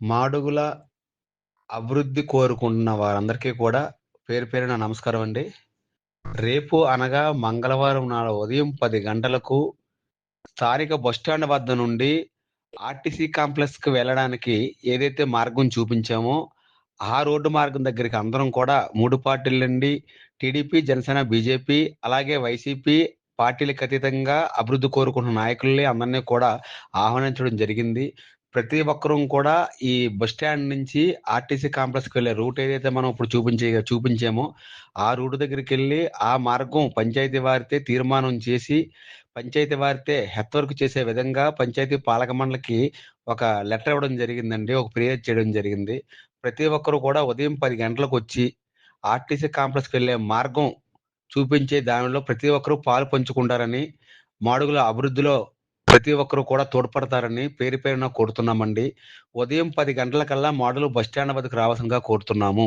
మాడుగుల అభివృద్ధి కోరుకుంటున్న వారందరికీ కూడా పేరు పేరున నమస్కారం అండి. రేపు అనగా మంగళవారం నాడు ఉదయం పది గంటలకు స్థానిక బస్టాండ్ వద్ద నుండి ఆర్టీసీ కాంప్లెక్స్కి వెళ్ళడానికి ఏదైతే మార్గం చూపించామో ఆ రోడ్డు మార్గం దగ్గరికి అందరం కూడా మూడు పార్టీలు నుండి టీడీపీ జనసేన బీజేపీ అలాగే వైసీపీ పార్టీలకు అతీతంగా అభివృద్ధి కోరుకుంటున్న నాయకుల్ని అందరినీ కూడా ఆహ్వానించడం జరిగింది. ప్రతి ఒక్కరూ కూడా ఈ బస్ స్టాండ్ నుంచి ఆర్టీసీ కాంప్లెక్స్కి వెళ్ళే రూట్ ఏదైతే మనం ఇప్పుడు చూపించే చూపించామో ఆ రూట్ దగ్గరికి వెళ్ళి ఆ మార్గం పంచాయతీ వారితే తీర్మానం చేసి పంచాయతీ వారితే హెత్వర్క్ చేసే విధంగా పంచాయతీ పాలక మండలికి ఒక లెటర్ ఇవ్వడం జరిగిందండి. ఒక ఫిర్యాదు చేయడం జరిగింది. ప్రతి ఒక్కరు కూడా ఉదయం పది గంటలకు వచ్చి ఆర్టీసీ కాంప్లెక్స్కి వెళ్ళే మార్గం చూపించే దానిలో ప్రతి ఒక్కరూ పాలు పంచుకుంటారని మాడుగుల అభివృద్ధిలో ప్రతి ఒక్కరూ కూడా తోడ్పడతారని పేరు పేరున కోరుతున్నామండి. ఉదయం పది గంటలకల్లా మాడుగుల బస్టాండ్ స్టాండ్ వద్దకు రావాల్సిందిగా కోరుతున్నాము.